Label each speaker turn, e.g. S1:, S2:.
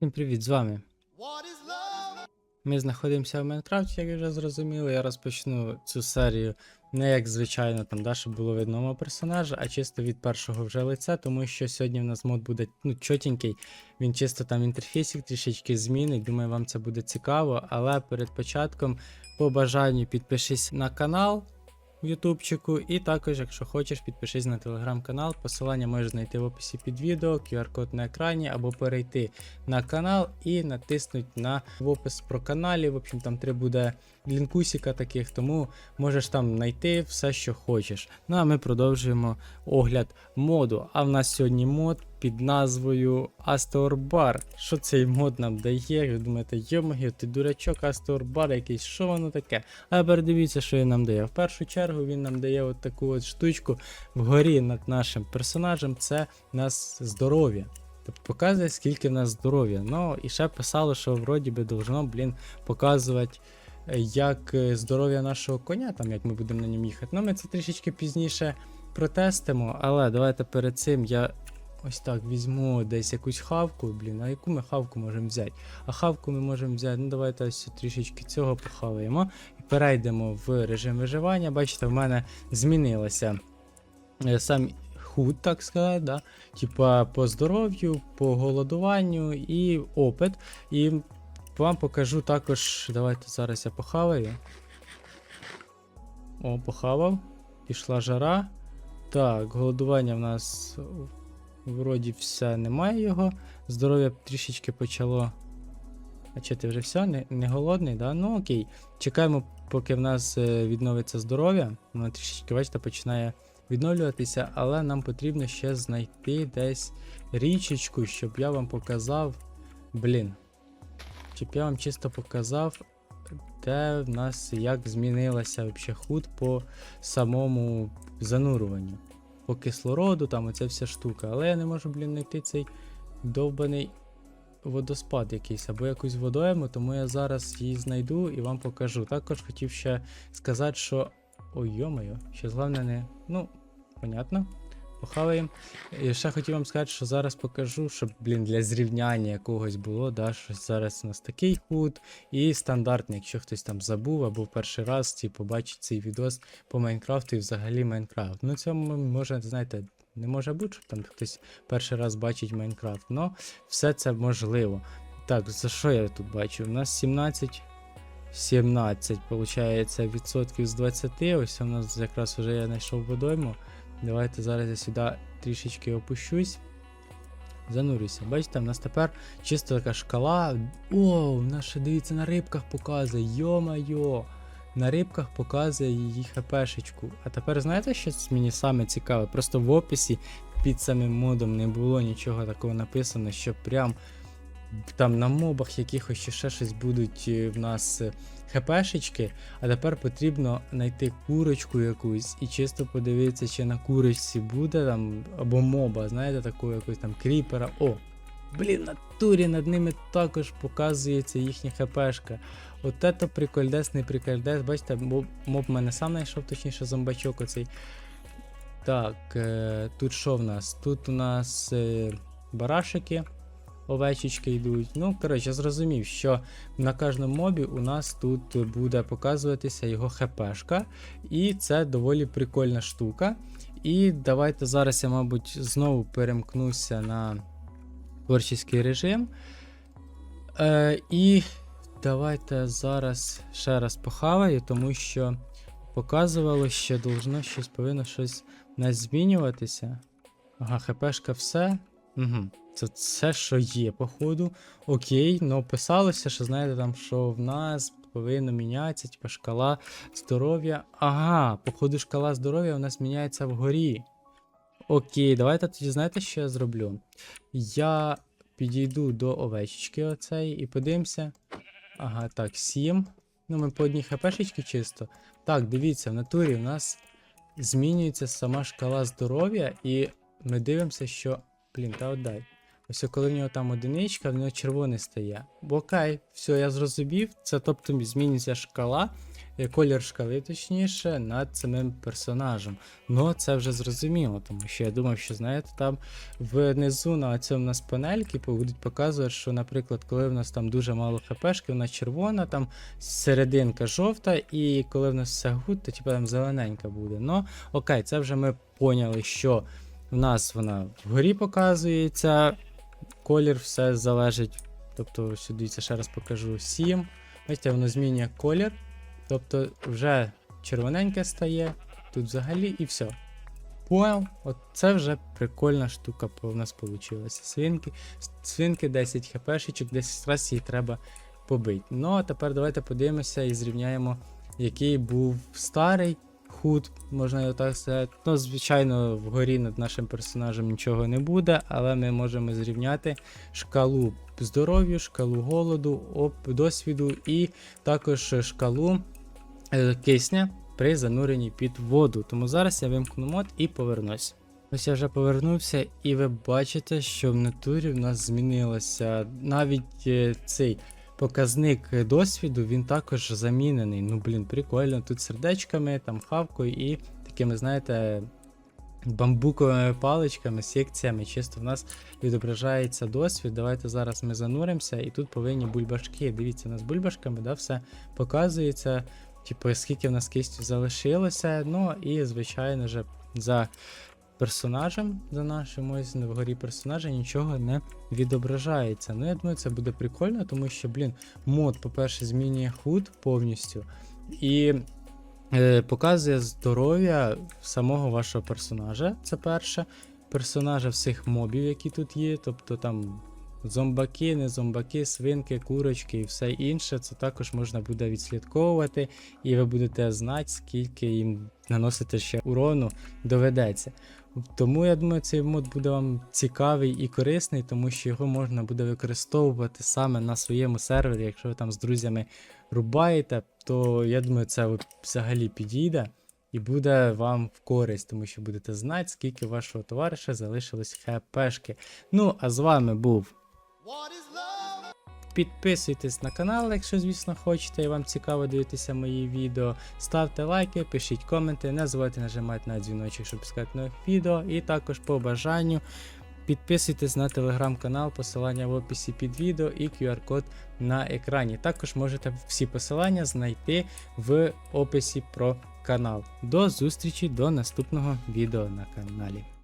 S1: Всім привіт, з вами. Ми знаходимося в Майнкрафті, як ви вже зрозуміли. Я розпочну цю серію не як звичайно, там да, щоб було видно мого персонажа, а чисто від першого вже лиця, тому що сьогодні в нас мод буде ну, чотенький. Він чисто там інтерфейсик трішечки змінить. Думаю, вам це буде цікаво. Але перед початком, по бажанню, підпишись на канал в Ютубчику. І також, якщо хочеш, підпишись на телеграм-канал. Посилання можеш знайти в описі під відео, QR-код на екрані, або перейти на канал і натиснути на в опис про каналі. В общем, там три буде лінкусіка таких, тому можеш там знайти все, що хочеш. Ну а ми продовжуємо огляд моду. А в нас сьогодні мод під назвою Astor Bar. Що цей мод нам дає? Ви думаєте, йомогів, ти дурачок, Astor Bar якийсь, що воно таке? А тепер дивіться, що він нам дає. В першу чергу він нам дає от таку от штучку вгорі над нашим персонажем. Це у нас здоров'я. Тобто показує, скільки в нас здоров'я. Ну і ще писало, що вроді би должно, блін, показувати, е, як е, здоров'я нашого коня, там як ми будемо на ньому їхати. Ну, ми це трішечки пізніше протестимо, але давайте перед цим я ось так візьму десь якусь хавку. Блін, а яку ми хавку можемо взяти? А хавку ми можемо взяти. Ну, давайте ось трішечки цього похаваємо. І перейдемо в режим виживання. Бачите, в мене змінилося е, сам худ, так сказати, да? типа по здоров'ю, по голодуванню і опит. І вам покажу також. Давайте зараз я похаваю. О, похавав. Пішла жара. Так, голодування в нас вроді все немає його. Здоров'я трішечки почало. А чи ти вже все? Не, не голодний, да? Ну окей. Чекаємо, поки в нас е, відновиться здоров'я. Воно трішечки, бачите, починає відновлюватися, але нам потрібно ще знайти десь річечку, щоб я вам показав. Блін. Щоб я вам чисто показав, де в нас як змінилася вообще худ по самому занурюванню. По кислороду, там оця вся штука. Але я не можу, блін, знайти цей довбаний водоспад якийсь або якусь водойму, тому я зараз її знайду і вам покажу. Також хотів ще сказати, що. Ой, йомаю, ще головне не. Ну, понятно. Похаваємо. І ще хотів вам сказати, що зараз покажу, щоб, блін, для зрівняння якогось було, да, що зараз у нас такий худ і стандартний, якщо хтось там забув або перший раз ті, побачить цей відос по Майнкрафту і взагалі Майнкрафт. Ну, цьому може, знаєте, не може бути, що там хтось перший раз бачить Майнкрафт, але все це можливо. Так, за що я тут бачу? У нас 17. 17, виходить, відсотків з 20. Ось у нас якраз вже я знайшов водойму. Давайте зараз я сюди трішечки опущусь. Занурюся. Бачите, в нас тепер чисто така шкала. О, в нас ще дивіться на рибках показує. Йо-майо! На рибках показує її хпшечку. А тепер знаєте, що мені саме цікаве? Просто в описі під самим модом не було нічого такого написано, що прям там на мобах якихось ще щось будуть е, в нас е, хпшечки, а тепер потрібно знайти курочку якусь і чисто подивитися, чи на курочці буде там або моба, знаєте, такого якогось там кріпера. О! Блін, на турі над ними також показується їхня хпшка. От це прикольдесний прикольдес. Бачите, моб, мене сам знайшов, точніше зомбачок оцей. Так, е, тут що в нас? Тут у нас барашики овечечки йдуть. Ну, коротше, я зрозумів, що на кожному мобі у нас тут буде показуватися його хпшка, і це доволі прикольна штука. І давайте зараз я, мабуть, знову перемкнуся на творчий режим. Е, І давайте зараз ще раз похаваю, тому що показувало, що должно щось повинно щось нас змінюватися. Ага, хпшка все. Угу. Це все, що є, походу. Окей, ну писалося, що знаєте, там, що в нас повинно мінятися, типу шкала здоров'я. Ага, походу, шкала здоров'я у нас міняється вгорі. Окей, давайте тоді знаєте, що я зроблю? Я підійду до овечечки оцей і подивимося. Ага, так, 7. Ну, ми по одній хпшечки чисто. Так, дивіться, в натурі у нас змінюється сама шкала здоров'я, і ми дивимося, що. Блін, та отдай. Ось коли в нього там одиничка, в нього червоний стає. Бо окей, все, я зрозумів. Це тобто змінюється шкала е, колір шкали, точніше, над самим персонажем. Ну, це вже зрозуміло, тому що я думав, що знаєте, там внизу на цьому нас панельки будуть показувати, що, наприклад, коли в нас там дуже мало хпшки, вона червона, там серединка жовта, і коли в нас все гуд, то типу там зелененька буде. Ну, окей, це вже ми поняли, що в нас вона вгорі показується, колір все залежить. Тобто, сюди дивіться, ще раз покажу 7. Бачите, воно змінює колір. Тобто вже червоненьке стає, тут взагалі і все. Понял? От це вже прикольна штука в нас вийшла. Свинки, свинки 10 хпшечок, 10 разів її треба побити. Ну а тепер давайте подивимося і зрівняємо, який був старий худ, можна так сказати. Ну, звичайно, вгорі над нашим персонажем нічого не буде, але ми можемо зрівняти шкалу здоров'ю, шкалу голоду, оп, досвіду і також шкалу е, кисня при зануренні під воду. Тому зараз я вимкну мод і повернусь. Ось я вже повернувся, і ви бачите, що в натурі в нас змінилося навіть е, цей показник досвіду, він також замінений. Ну, блін, прикольно. Тут сердечками, там хавкою і такими, знаєте, бамбуковими паличками, секціями. Чисто в нас відображається досвід. Давайте зараз ми зануримося, і тут повинні бульбашки. Дивіться, у нас бульбашками, да, все показується. Типу, скільки в нас кистю залишилося. Ну і, звичайно ж, за персонажем, за нашим ось на вгорі персонажа нічого не відображається. Ну, я думаю, це буде прикольно, тому що, блін, мод, по-перше, змінює худ повністю. І е, показує здоров'я самого вашого персонажа. Це перше. Персонажа всіх мобів, які тут є. Тобто там зомбаки, не зомбаки, свинки, курочки і все інше. Це також можна буде відслідковувати, і ви будете знати, скільки їм наносити ще урону доведеться. Тому я думаю, цей мод буде вам цікавий і корисний, тому що його можна буде використовувати саме на своєму сервері. Якщо ви там з друзями рубаєте, то я думаю, це взагалі підійде і буде вам в користь, тому що будете знати, скільки вашого товариша залишилось хпшки. Ну, а з вами був. Підписуйтесь на канал, якщо, звісно, хочете, і вам цікаво дивитися мої відео. Ставте лайки, пишіть коменти, не забувайте нажимати на дзвіночок, щоб пускати нових відео. І також по бажанню підписуйтесь на телеграм-канал, посилання в описі під відео і QR-код на екрані. Також можете всі посилання знайти в описі про канал. До зустрічі до наступного відео на каналі.